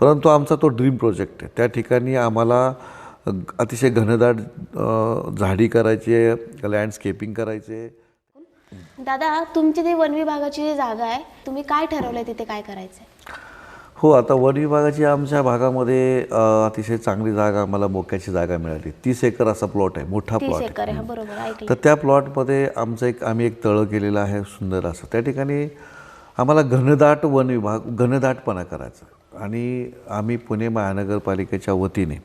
परंतु आमचा तो ड्रीम प्रोजेक्ट आहे. त्या ठिकाणी आम्हाला अतिशय घनदाट झाडी करायची आहे लँडस्केपिंग करायचे दादा तुमची ती वन विभागाची जी जागा आहे तुम्ही काय ठरवलंय तिथे काय करायचंय? हो आता वन विभागाची आमच्या भागामध्ये अतिशय चांगली जागा आम्हाला मोक्याची जागा मिळाली. तीस एकर असा प्लॉट आहे मोठा प्लॉट आहे. तर त्या प्लॉटमध्ये आमचं एक आम्ही एक तळं केलेलं आहे सुंदर असं. त्या ठिकाणी आम्हाला घनदाट वन विभाग घनदाटपणा करायचा. आणि आम्ही पुणे महानगरपालिकेच्या वतीने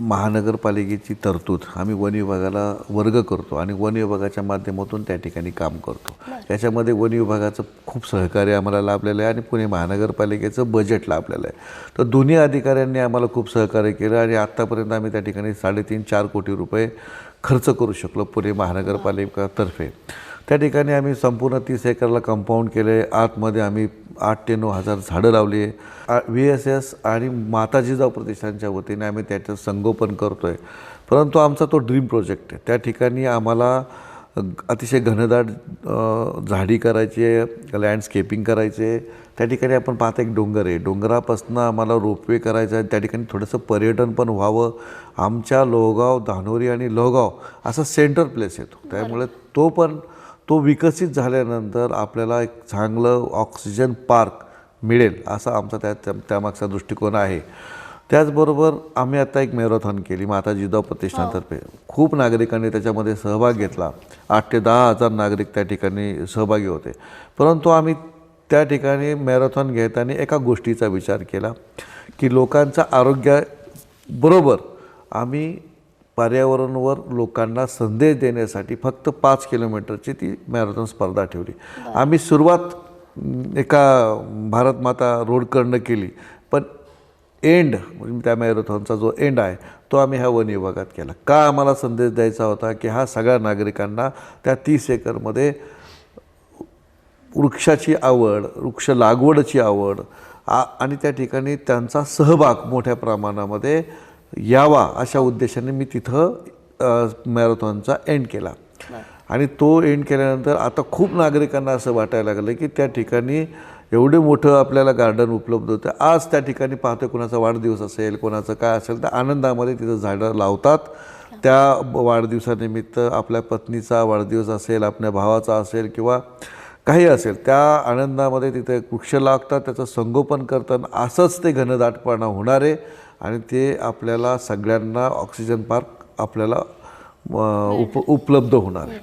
महानगरपालिकेची तरतूद आम्ही वन विभागाला वर्ग करतो आणि वन विभागाच्या माध्यमातून त्या ठिकाणी काम करतो. याच्यामध्ये वन विभागाचं खूप सहकार्य आम्हाला लाभलेलं आहे आणि पुणे महानगरपालिकेचं बजेट लाभलेलं आहे. तर दोन्ही अधिकाऱ्यांनी आम्हाला खूप सहकार्य केलं आणि आत्तापर्यंत आम्ही त्या ठिकाणी साडेतीन चार कोटी रुपये खर्च करू शकलो पुणे महानगरपालिकातर्फे. त्या ठिकाणी आम्ही संपूर्ण तीस एकरला कंपाऊंड केले आतमध्ये आम्ही आठ ते नऊ हजार झाडं लावली व्ही एस एस आणि माता जिजाऊ प्रतिष्ठानच्या वतीने आम्ही त्याचं संगोपन करतो आहे परंतु आमचा तो ड्रीम प्रोजेक्ट आहे. त्या ठिकाणी आम्हाला अतिशय घनदाट झाडी करायची आहे लँडस्केपिंग करायचे आहे. त्या ठिकाणी आपण पाहता एक डोंगर आहे. डोंगरापासून आम्हाला रोपवे करायचं आहे. त्या ठिकाणी थोडंसं पर्यटन पण व्हावं. आमच्या लोहगाव धानोरी आणि लोहगाव असा सेंटर प्लेस येतो त्यामुळे तो पण तो विकसित झाल्यानंतर आपल्याला एक चांगलं ऑक्सिजन पार्क मिळेल असा आमचा त्या त्या- त्यामागचा दृष्टिकोन आहे. त्याचबरोबर आम्ही आता एक मॅरेथॉन केली माता जिजाऊ प्रतिष्ठानतर्फे खूप नागरिकांनी त्याच्यामध्ये सहभाग घेतला. आठ ते दहा हजार नागरिक त्या ठिकाणी सहभागी होते. परंतु आम्ही त्या ठिकाणी मॅरेथॉन घेताना एका गोष्टीचा विचार केला की लोकांच्या आरोग्याबरोबर आम्ही पर्यावरणवर लोकांना संदेश देण्यासाठी फक्त पाच किलोमीटरची ती मॅरेथॉन स्पर्धा ठेवली. आम्ही सुरुवात एका भारत माता रोडकडनं केली पण एंड म्हणजे त्या मॅरेथॉनचा जो एंड आहे तो आम्ही ह्या वन विभागात केला. का आम्हाला संदेश द्यायचा होता की हा सगळ्या नागरिकांना त्या तीस एकरमध्ये वृक्षाची आवड वृक्ष लागवडची आवड आ आणि त्या ठिकाणी त्यांचा सहभाग मोठ्या प्रमाणामध्ये यावा अशा उद्देशाने मी तिथं मॅरेथॉनचा एंड केला. आणि तो एंड केल्यानंतर आता खूप नागरिकांना असं वाटायला लागलं की त्या ठिकाणी एवढे मोठं आपल्याला गार्डन उपलब्ध होतं. आज त्या ठिकाणी पाहतो कोणाचा वाढदिवस असेल कोणाचं काय असेल तर आनंदामध्ये तिथं झाडं लावतात. त्या वाढदिवसानिमित्त आपल्या पत्नीचा वाढदिवस असेल आपल्या भावाचा असेल किंवा काही असेल त्या आनंदामध्ये तिथे वृक्ष लागतात त्याचं संगोपन करताना असंच ते घनदाटपणा होणार आहे. आणि ते आपल्याला सगळ्यांना ऑक्सिजन पार्क आपल्याला उप उपलब्ध होणार आहे.